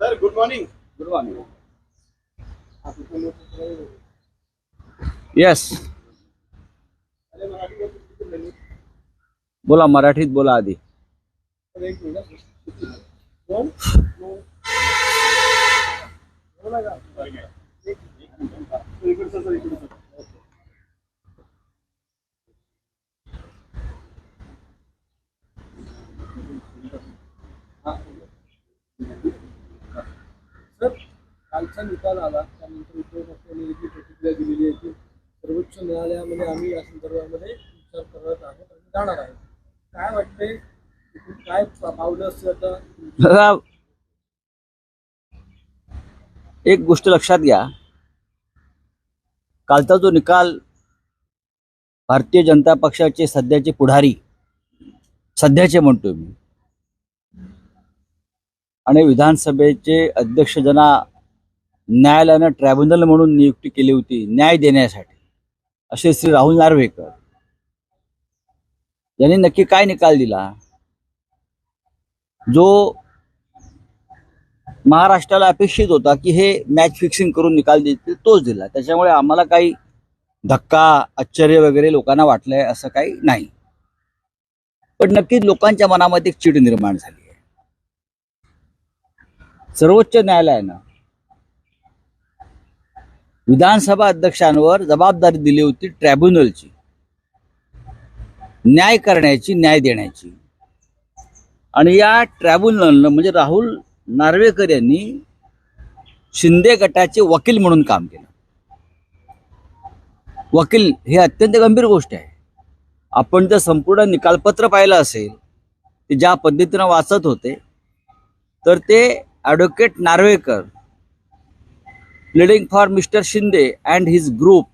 Sir good morning good morning yes बोला मराठीत बोला आधी. सर कालचा निकाल आला त्यानंतर उद्धव ठाकरेंनी जी प्रतिक्रिया दिलेली आहे की सर्वोच्च न्यायालयामध्ये आम्ही या संदर्भामध्ये विचार करत आहोत आणि जाणार आहोत. काय वाटते काय पावलं असते आता? एक गोष्ट लक्षात घ्या. कालचा जो निकाल भारतीय जनता पक्षाचे सध्याचे पुढारी सध्याचे म्हणतोय मी आणि विधानसभेचे अध्यक्ष ज्यांना न्यायालयानं ट्रायब्युनल म्हणून नियुक्ती केली होती न्याय देण्यासाठी. असे श्री राहुल नार्वेकर यांनी नक्की काय निकाल दिला? जो महाराष्ट्राला अपेक्षित होता की हे मॅच फिक्सिंग करून निकाल देतील तोच दिला. त्याच्यामुळे आम्हाला काही धक्का आश्चर्य वगैरे लोकांना वाटलंय असं काही नाही. पण नक्कीच लोकांच्या मनामध्ये एक चीड निर्माण झाली. सर्वोच्च न्यायालयानं विधानसभा अध्यक्षांवर जबाबदारी दिली होती ट्रायब्युनलची न्याय करण्याची न्याय देण्याची. आणि या ट्रायब्युनलनं म्हणजे राहुल नार्वेकर यांनी शिंदे गटाचे वकील म्हणून काम केलं. वकील हे अत्यंत गंभीर गोष्ट आहे. आपण जर संपूर्ण निकालपत्र पाहिलं असेल ते ज्या पद्धतीनं वाचत होते तर ते advocate Narwekar leading for mister Shinde and his group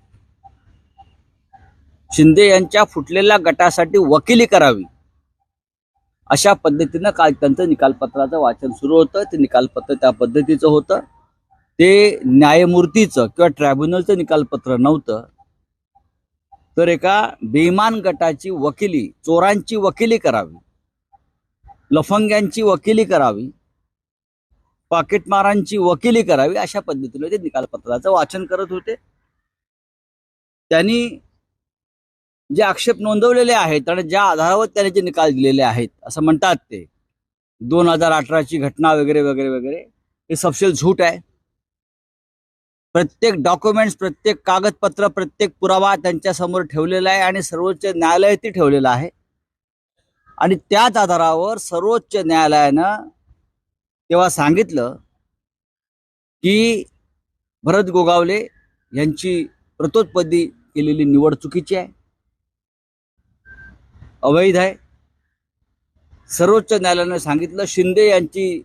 Shinde यांच्या फुटलेल्या गटासाठी वकिली करावी. अशा पद्धतीनं काल त्यांचं निकालपत्राचं वाचन सुरू होतं. ते निकालपत्र त्या पद्धतीचं होतं. ते न्यायमूर्तीचं किंवा ट्रायब्युनलचं निकालपत्र नव्हतं. तर एका बेईमान गटाची वकिली चोरांची वकिली करावी. लफंग्यांची वकिली करावी. पाकिटमारांची वकिली करावी अशा पद्धतीने ते निकालपत्राचं वाचन करत होते. त्यांनी जे आक्षेप नोंदवलेले आहेत आणि ज्या आधारावर त्याने जे निकाल दिलेले आहेत असं म्हणतात ते. दोन हजार अठराची घटना वगैरे वगैरे वगैरे हे सपशेल झूट आहे. प्रत्येक डॉक्युमेंट्स प्रत्येक कागदपत्र प्रत्येक पुरावा त्यांच्यासमोर ठेवलेला आहे आणि सर्वोच्च न्यायालयातही ठेवलेला आहे. आणि त्याच आधारावर सर्वोच्च न्यायालयानं तेव्हा सांगितलं की भरत गोगावले यांची प्रतोत्पदी केलेली निवड चुकीची आहे. अवैध आहे. सर्वोच्च न्यायालयानं सांगितलं शिंदे यांची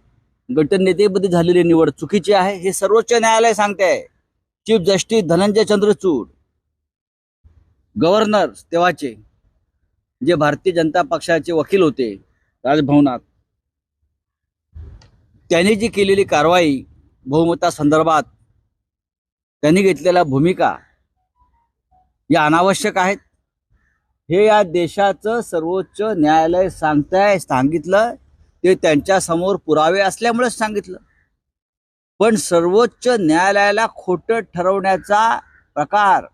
गटनेतेपदी झालेली निवड चुकीची आहे हे सर्वोच्च न्यायालय सांगते आहे chief justice Dhananjaya Chandrachud governor तेव्हाचे जे भारतीय जनता पक्षाचे वकील होते राजभवनात. त्याने जी केलेली कारवाई बहुमता संदर्भात त्यांनी घेतलेल्या भूमिका या अनावश्यक आहेत. हे या देशाचं सर्वोच्च न्यायालय सांगताय सांगितलं ते त्यांच्यासमोर पुरावे असल्यामुळेच सांगितलं. पण सर्वोच्च न्यायालयाला खोटं ठरवण्याचा प्रकार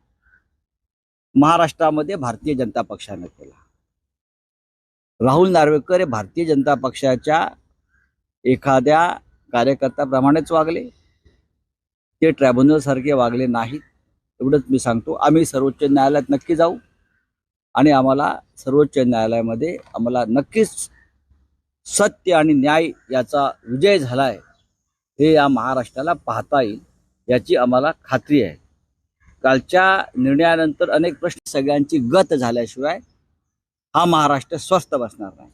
महाराष्ट्रामध्ये भारतीय जनता पक्षानं केला. राहुल नार्वेकर हे भारतीय जनता पक्षाच्या एखाद्या कार्यकर्त्याप्रमाणेच वागले. ते ट्रायब्युनलसारखे वागले नाहीत एवढंच मी सांगतो. आम्ही सर्वोच्च न्यायालयात नक्की जाऊ आणि आम्हाला सर्वोच्च न्यायालयामध्ये आम्हाला नक्कीच सत्य आणि न्याय याचा विजय झालाय हे या महाराष्ट्राला पाहता येईल याची आम्हाला खात्री आहे. कालच्या निर्णयानंतर अनेक प्रश्न सगळ्यांची गत झाल्याशिवाय हा महाराष्ट्र स्वस्थ बसणार नाही.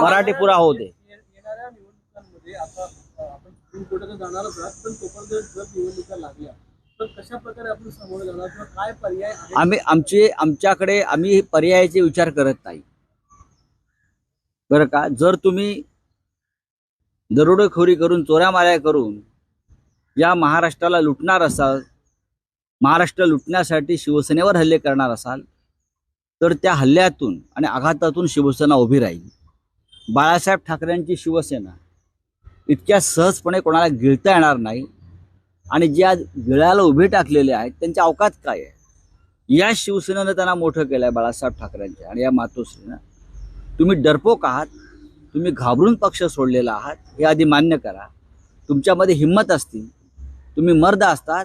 मराठी पुरा होऊ दे. येणाऱ्या निवडणुकांमध्ये आता अ, आपण सुप्रीम कोर्टात जाणारच आहात पण तोपर्यंत जर निवडणुका लागल्या तर कशा प्रकारे आपण सामोरं जाणार किंवा काय पर्याय आहे? आम्ही आमचे आमच्याकडे आम्ही पर्यायाचे विचार करत नाही. बरं का? जर तुम्ही दरोडेखोरी करून चोऱ्या माऱ्या करून या महाराष्ट्राला लुटणार असाल महाराष्ट्र लुटण्यासाठी शिवसेनेवर हल्ले करणार असाल तर त्या हल्ल्यातून आणि आघातातून शिवसेना उभी राहील. बाळासाहेब ठाकरेंची शिवसेना इतक्या सहजपणे कोणाला गिळता येणार नाही आणि जे आज गिळायला उभे टाकलेले आहेत त्यांच्या अवकात काय आहे? या शिवसेनेनं त्यांना मोठं केलं आहे बाळासाहेब ठाकरेंच्या आणि या मातोश्रीनं. तुम्ही डरपोक आहात तुम्ही घाबरून पक्ष सोडलेला आहात हे आधी मान्य करा. तुमच्यामध्ये हिंमत असती तुम्ही मर्द असतात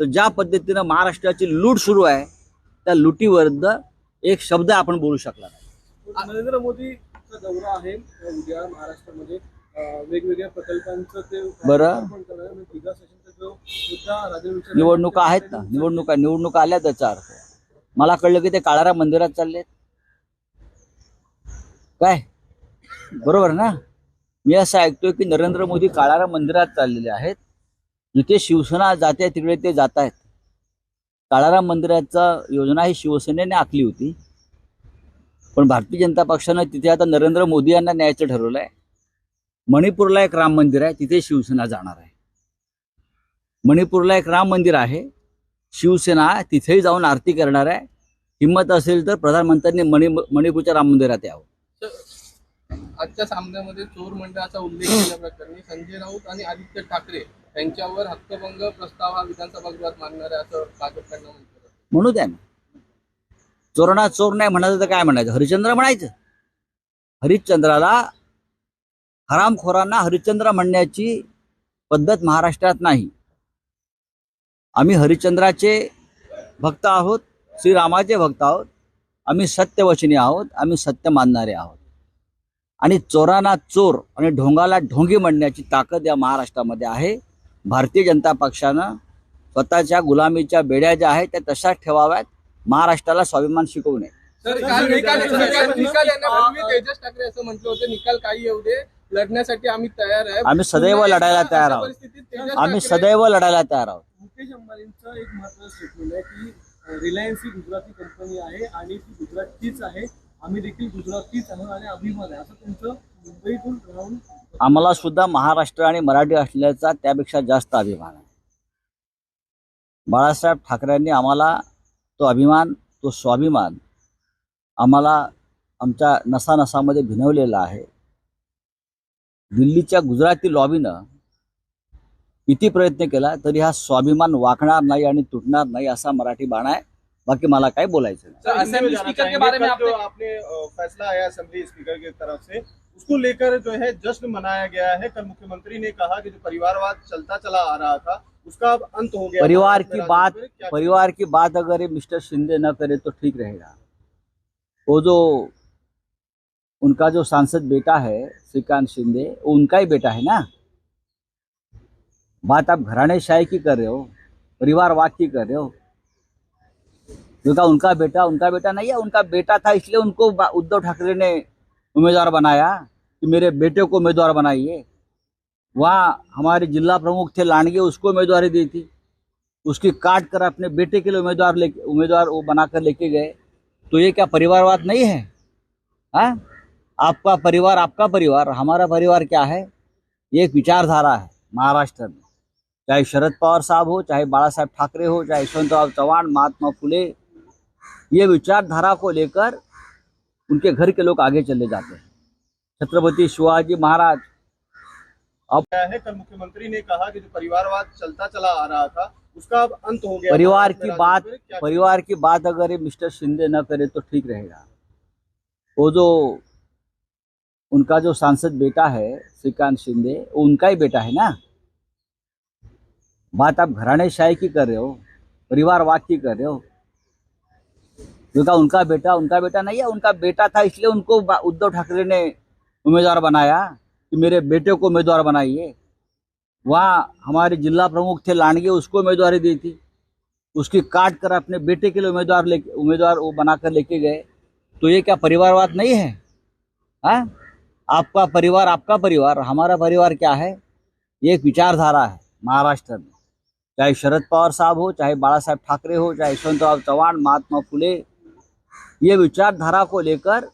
तर ज्या पद्धतीनं महाराष्ट्राची लूट सुरू आहे त्या लुटीविरुद्ध एक शब्द आपण बोलू शकला नाही. नरेंद्र मोदीचा दौरा आहे उद्या महाराष्ट्रामध्ये वेगवेगळ्या प्रकल्पांचं ते बरं. निवडणुका आहेत ना? निवडणुका निवडणुका आल्या त्याचा अर्थ मला कळलं की ते काळाराम मंदिरात चाललेत. काय? बरोबर ना? मी असं ऐकतोय की नरेंद्र मोदी काळाराम मंदिरात चाललेले आहेत. जिथे शिवसेना जाते तिकडे ते जात आहेत काळाराम मंदिराचा योजना ही शिवसेनेने आखली होती. पण भारतीय जनता पक्षानं तिथे आता नरेंद्र मोदी यांना न्यायचं ठरवलं आहे मणिपूरला एक राम मंदिर आहे तिथे शिवसेना जाणार आहे. मणिपूरला एक राम मंदिर आहे शिवसेना तिथेही जाऊन आरती करणार आहे. हिंमत असेल तर प्रधानमंत्र्यांनी मणि मणिपूरच्या राम मंदिरात यावं. आजच्या सामन्यामध्ये चोर मंडळाचा उल्लेख केल्याप्रकरणी संजय राऊत आणि आदित्य ठाकरे त्यांच्यावर हक्कभंग प्रस्ताव हा विधानसभागृहात मांडणार आहे असं भाजपकडनं म्हटलं म्हणू द्या ना. चोरणा चोर नाही म्हणायचं तर काय म्हणायचं? हरिश्चंद्र म्हणायचं. हरिश्चंद्राला हरामखोरांना हरिश्चंद्र म्हणण्याची पद्धत महाराष्ट्रात नाही. आम्ही हरिश्चंद्राचे भक्त आहोत श्रीरामाचे भक्त आहोत आम्ही सत्यवचनी आहोत आम्ही सत्य मानणारे आहोत. आणि चोरांना चोर आणि ढोंगाला ढोंगी म्हणण्याची ताकद या महाराष्ट्रामध्ये आहे. भारतीय जनता पक्षानं स्वतःच्या गुलामीच्या बेड्या ज्या आहेत त्या तशाच ठेवाव्यात. महाराष्ट्राला स्वाभिमान शिकवू नये. निकाल निकाल- निकाल येण्यापूर्वी तेजस ठाकरे असं म्हटलं होतं. निकाल काही येऊ दे लढण्यासाठी आम्ही तयार आहे. आम्ही सदैव लढायला तयार आहोत. आम्ही सदैव लढायला तयार आहोत. मुकेश अंबानींचं एक महत्वाचं स्टेटमेंट आहे की रिलायन्स ही गुजराती कंपनी आहे आणि ती गुजरातचीच आहे. आम्ही देखील गुजरातचीच आहोत आणि अभिमान आहे. असं आम्हाला सुद्धा महाराष्ट्र आणि मराठी असल्याचा त्यापेक्षा जास्त अभिमान आहे. बाळासाहेब ठाकरेंनी आम्हाला तो अभिमान तो स्वाभिमान आम्हाला आमच्या नसानसामध्ये भिनवलेला आहे. दिल्लीच्या गुजराती लॉबीनं किती प्रयत्न केला तरी हा स्वाभिमान वाकणार नाही आणि तुटणार नाही असा मराठी बाणा आहे. बाकी मला काही बोलायचं नाही. उसको लेकर जो है जश्न मनाया गया है। कल मुख्यमंत्री ने कहा कि जो परिवारवाद चलता चला आ रहा था उसका अब अंत हो गया परिवार की बात परिवार की बात अगर ये मिस्टर शिंदे न करे तो ठीक रहेगा। वो जो उनका जो सांसद बेटा है श्रीकांत शिंदे वो उनका ही बेटा है ना? बात आप घराने शाही की कर रहे हो परिवारवाद की कर रहे हो। क्योंकि उनका बेटा उनका बेटा नहीं है उनका बेटा था इसलिए उनको उद्धव ठाकरे ने उम्मीदवार बनाया कि मेरे बेटे को उम्मीदवार बनाइए। वहाँ हमारे जिला प्रमुख थे लांडगे, उसको उम्मीदवारी दी थी। उसकी काट कर अपने बेटे के लिए उम्मीदवार ले उम्मीदवार वो बनाकर लेके गए। तो ये क्या परिवारवाद नहीं है? हाँ? आपका परिवार आपका परिवार, हमारा परिवार क्या है? ये एक विचारधारा है महाराष्ट्र में। चाहे शरद पवार साहब हो, चाहे बाला साहेब ठाकरे हो, चाहे यशवंतराव चौहान महात्मा फुले, ये विचारधारा को लेकर उनके घर के लोग आगे चले जाते हैं। छत्रपति शिवाजी महाराज। गया है कल मुख्यमंत्री ने कहा कि जो परिवारवाद चलता चला आ रहा था उसका अब अंत हो गया परिवार की बात परिवार की बात अगर ये मिस्टर शिंदे न करे तो ठीक रहेगा। वो जो उनका जो सांसद बेटा है श्रीकांत शिंदे वो उनका ही बेटा है ना? बात आप घराने शाही की कर रहे हो परिवारवाद की कर रहे हो क्योंकि उनका बेटा उनका बेटा नहीं है, उनका बेटा था, इसलिए उनको उद्धव ठाकरे ने उम्मीदवार बनाया कि मेरे बेटे को उम्मीदवार बनाइए। वहाँ हमारे जिला प्रमुख थे लांडगे, उसको उम्मीदवारी दी थी। उसकी काट कर अपने बेटे के लिए उम्मीदवार ले उम्मीदवार वो बनाकर लेके गए। तो ये क्या परिवारवाद नहीं है? हाँ? आपका परिवार आपका परिवार, हमारा परिवार क्या है? ये एक विचारधारा है महाराष्ट्र में। चाहे शरद पवार साहब हो, चाहे बाला साहेब ठाकरे हो, चाहे यशवंतराव चौहान महात्मा फुले ये विचारधारा को लेकर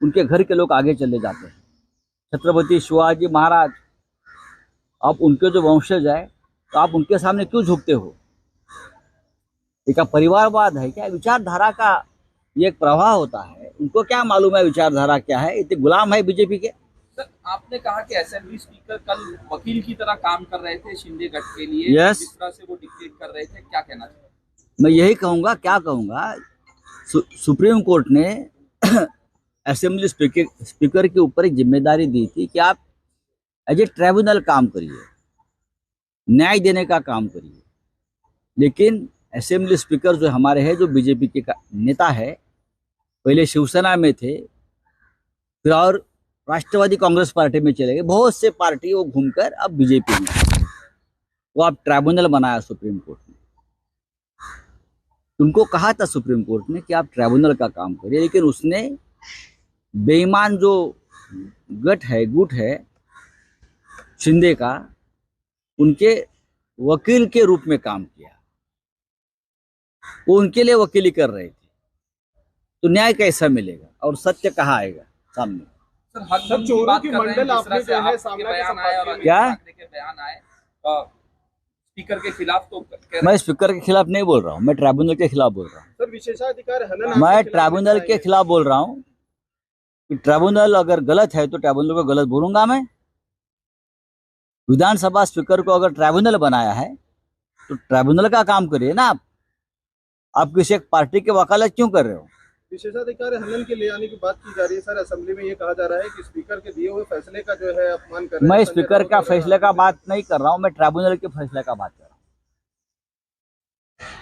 उनके घर के लोग आगे चले जाते हैं। छत्रपति शिवाजी महाराज आप उनके जो वंशज है तो आप उनके सामने क्यों झुकते हो? ये क्या परिवारवाद है क्या? विचारधारा का ये एक प्रवाह होता है। उनको क्या मालूम है विचारधारा क्या है? इतने गुलाम है बीजेपी के। सर आपने कहा कि असेंबली स्पीकर कल वकील की तरह काम कर रहे थे शिंदे गट के लिए। Yes. जिस तरह से वो डिक्टेट कर रहे थे क्या कहना चाहिए मैं यही कहूँगा क्या कहूँगा सु, सुप्रीम कोर्ट ने असेंबली स्पीकर स्पीकर के ऊपर एक ज़िम्मेदारी दी थी कि आप एज ए ट्राइब्यूनल काम करिए न्याय देने का काम करिए। लेकिन असेंबली स्पीकर जो हमारे हैं जो बीजेपी के नेता है पहले शिवसेना में थे फिर और राष्ट्रवादी कांग्रेस पार्टी में चले गए बहुत से पार्टी वो घूमकर अब बीजेपी में वो अब ट्राइब्यूनल बनाया सुप्रीम कोर्ट। उनको कहा था सुप्रीम कोर्ट ने कि आप ट्राइब्यूनल का काम करिए लेकिन उसने बेईमान जो गट है गुट है शिंदे का उनके वकील के रूप में काम किया। वो उनके लिए वकीली कर रहे थे। तो न्याय कैसा मिलेगा? और सत्य कहाँ आएगा? सामने। सर हक सर, चोरों बात की कर रहे हैं, मंडल आपने जो है सामना के बयान आए और क्या? के बयान आए स्पीकर के खिलाफ तो मैं स्पीकर के खिलाफ नहीं बोल रहा हूँ मैं ट्राइब्यूनल के खिलाफ बोल रहा हूँ। सर विशेषाधिकार हनन मैं ट्राइब्यूनल के खिलाफ बोल रहा हूँ कि ट्राइब्यूनल अगर गलत है तो ट्राइब्यूनल को गलत बोलूँगा मैं। विधानसभा स्पीकर को अगर ट्राइब्यूनल बनाया है तो ट्राइब्यूनल का काम करिए ना आप। आप किसी एक पार्टी के वकालत क्यों कर रहे हो? विशेषाधिकार हनन के ले आने की बात की जा रही है। सर असेंबली में ये कहा जा रहा है कि स्पीकर के दिए हुए फैसले का जो है अपमान कर मैं स्पीकर का फैसले का बात नहीं कर रहा हूँ मैं ट्राइब्यूनल के फैसले का बात कर रहा हूँ।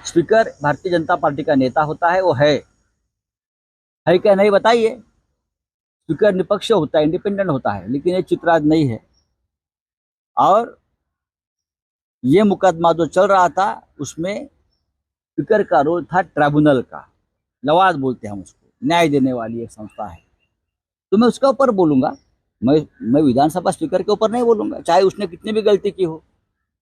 स्पीकर भारतीय जनता पार्टी का नेता होता है वो है। है क्या नहीं बताइए? स्पीकर निपक्ष होता है इंडिपेंडेंट होता है लेकिन ये चित्र आज नहीं है। और ये मुकदमा जो चल रहा था उसमें स्पीकर का रोल था ट्राइब्यूनल का। लवाद बोलते हैं हम उसको न्याय देने वाली एक संस्था है। तो मैं उसके ऊपर बोलूँगा मैं मैं विधानसभा स्पीकर के ऊपर नहीं बोलूँगा चाहे उसने कितनी भी गलती की हो।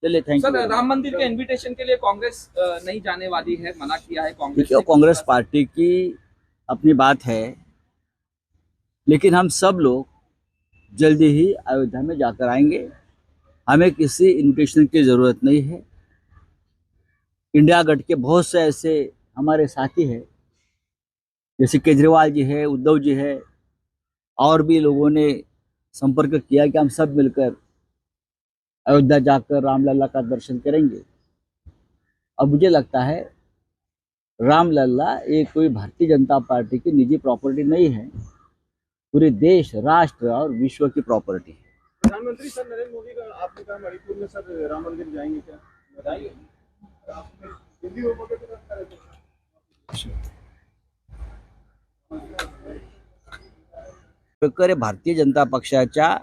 चलिए थैंक यू राम मंदिर के इनविटेशन के लिए कांग्रेस नहीं जाने वाली है मना किया है कांग्रेस देखिए कांग्रेस पार्टी की अपनी बात है लेकिन हम सब लोग जल्दी ही अयोध्या में जाकर आएँगे। हमें किसी इन्विटेशन की ज़रूरत नहीं है। इंडिया गठ के बहुत से ऐसे हमारे साथी हैं जैसे केजरीवाल जी है, उद्धव जी है, और भी लोगों ने संपर्क किया कि हम सब मिलकर अयोध्या जाकर रामलला का दर्शन करेंगे। अब मुझे लगता है, रामलला ये कोई भारतीय जनता पार्टी की निजी प्रॉपर्टी नहीं है। पूरे देश, राष्ट्र और विश्व की प्रॉपर्टी है। प्रधानमंत्री सर नरेंद्र मोदी का, आपने कहा मणिपुर में सर राम मंदिर जाएँगे क्या? बताइए। प्रकारे हे भारतीय जनता पक्षाच्या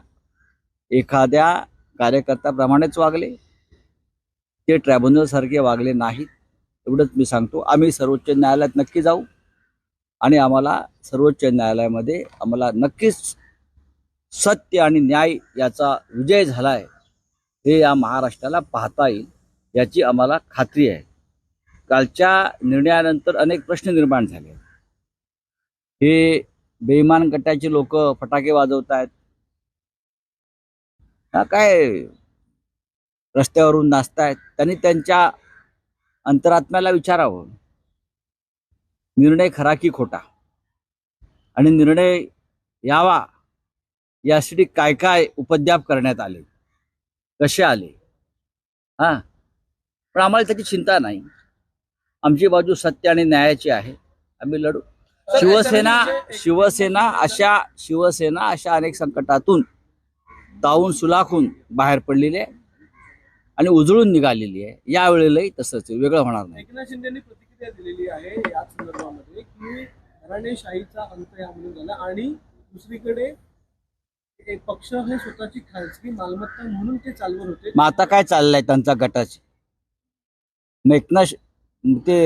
एखाद्या कार्यकर्त्याप्रमाणेच वागले. ते ट्रायब्युनलसारखे वागले नाहीत एवढंच मी सांगतो. आम्ही सर्वोच्च न्यायालयात नक्की जाऊ आणि आम्हाला सर्वोच्च न्यायालयामध्ये आम्हाला नक्कीच सत्य आणि न्याय याचा विजय झालाय हे या महाराष्ट्राला पाहता येईल याची आम्हाला खात्री आहे. कालच्या निर्णयानंतर अनेक प्रश्न निर्माण झाले हे बेईमान गटाचे लोक फटाके वाजवत आहेत हा काय रस्त्यावरून नाचतायत. त्यांनी त्यांच्या अंतरात्म्याला विचारावं. निर्णय खरा की खोटा? आणि निर्णय यावा. यासाठी काय काय उपद्याप करण्यात आले? कसे आले? हा? पण आम्हाला त्याची चिंता नाही. आमची बाजू सत्य आणि न्यायाची आहे. आम्ही लढू. शिवसेना याच्यामध्ये- शिवसेना अशा शिवसेना अशा अनेक संकटातून तावून सुलाखून बाहेर पडलेली आहे आणि उजळून निघालेली आहे. यावेळेलाही तसंच वेगळं होणार नाही. एकनाथ शिंदेनी प्रतिक्रिया दिलेली आहे याच संदर्भामध्ये की घराणेशाहीचा अंत यामध्ये झाला आणि दुसरीकडे पक्ष हे स्वतःची खाजगी मालमत्ता म्हणून ते चालवत होते. मग आता काय चाललंय त्यांचा गटाचे? एकनाथ ते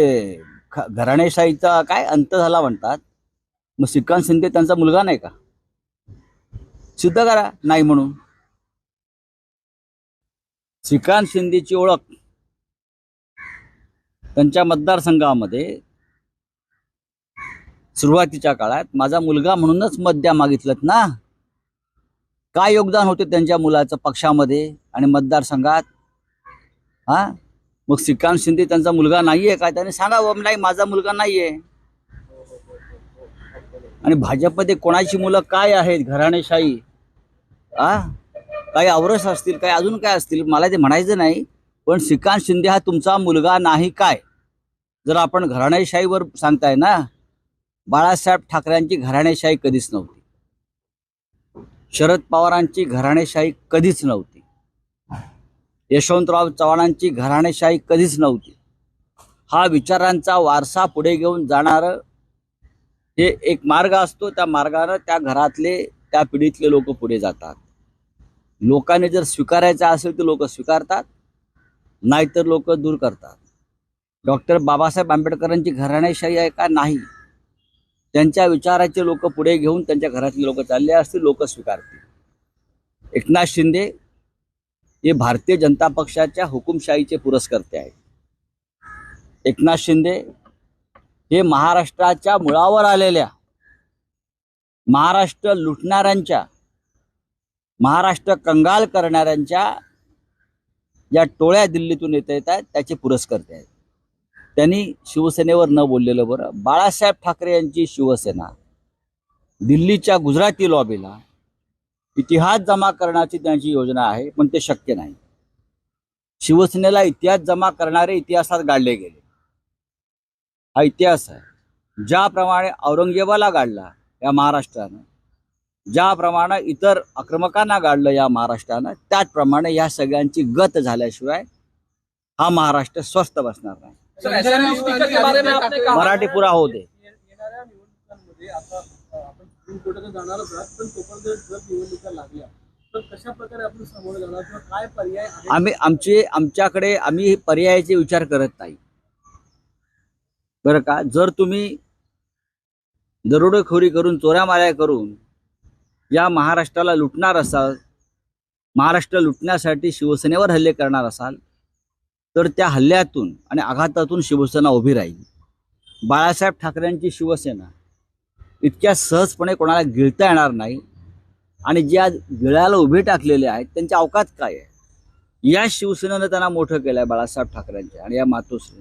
ख- घराणेशाहीचा काय अंत झाला म्हणतात? मग श्रीकांत शिंदे त्यांचा मुलगा नाही का? सिद्ध करा नाही म्हणून. श्रीकांत शिंदेची ओळख त्यांच्या मतदारसंघामध्ये सुरुवातीच्या काळात माझा मुलगा म्हणूनच मत द्या मागितलं ना? काय योगदान होते त्यांच्या मुलाचं पक्षामध्ये आणि मतदारसंघात? हा? मग श्रीकांत शिंदे त्यांचा मुलगा नाहीये काय? त्याने सांगावं नाही माझा मुलगा नाहीये. आणि भाजपमध्ये कोणाची मुलं काय आहेत? घराणेशाही. आ? काही आवरस असतील काही अजून काय असतील? मला ते म्हणायचं नाही पण श्रीकांत शिंदे हा तुमचा मुलगा नाही काय? जर आपण घराणेशाहीवर सांगताय ना बाळासाहेब ठाकरेंची घराणेशाही कधीच नव्हती. शरद पवारांची घराणेशाही कधीच नव्हती. यशवंतराव चव्हाणांची घराणेशाही कधीच नव्हती. हा विचारांचा वारसा पुढे घेऊन जाणारं हे एक मार्ग असतो. त्या मार्गानं त्या घरातले त्या पिढीतले लोक पुढे जातात. लोकांनी जर स्वीकारायचं असेल तर लोक स्वीकारतात नाहीतर लोक दूर करतात. डॉक्टर बाबासाहेब आंबेडकरांची घराणेशाही आहे का? नाही. त्यांच्या विचाराचे लोक पुढे घेऊन त्यांच्या घरातले लोक चालले असतील लोक स्वीकारतील. एकनाथ शिंदे हे भारतीय जनता पक्षाच्या हुकुमशाहीचे पुरस्कर्ते आहेत. एकनाथ शिंदे हे महाराष्ट्राच्या मुळावर आलेल्या महाराष्ट्र लुटणाऱ्यांच्या महाराष्ट्र कंगाल करणाऱ्यांच्या ज्या टोळ्या दिल्लीतून येत येत आहेत त्याचे पुरस्कर्ते आहेत. त्यांनी शिवसेनेवर न बोललेलं बरं. बाळासाहेब ठाकरे यांची शिवसेना दिल्लीच्या गुजराती लॉबीला इतिहास जमा करण्याची त्यांची योजना आहे पण ते शक्य नाही. शिवसेनेला इतिहास जमा करणारे इतिहासात गाडले गेले. हा इतिहास आहे. ज्याप्रमाणे औरंगजेबाला गाडला या महाराष्ट्रानं ज्याप्रमाणे इतर आक्रमकांना गाडलं या महाराष्ट्रानं त्याचप्रमाणे या सगळ्यांची गत झाल्याशिवाय हा महाराष्ट्र स्वस्थ बसणार नाही. मराठी पुरा होऊ सुप्रीम कोर्टात जाणारच आहात पण तोपर्यंत जर निवडणुका लागल्या आम्ही आमचे आमच्याकडे आम्ही पर्यायाचे विचार करत नाही. बरं का? जर तुम्ही दरोडेखोरी करून चोऱ्यामाऱ्या करून या महाराष्ट्राला लुटणार असाल महाराष्ट्र लुटण्यासाठी शिवसेनेवर हल्ले करणार असाल तर त्या हल्ल्यातून आणि आघातातून शिवसेना उभी राहील. बाळासाहेब ठाकरेंची शिवसेना इतक्या सहजपणे कोणाला गिळता येणार नाही. आणि ज्या गिळाला उभे टाकलेले आहेत त्यांच्या अवकात काय आहे? या शिवसेनेनं त्यांना मोठं केलं आहे बाळासाहेब ठाकरेंच्या आणि या मातोश्रीनं.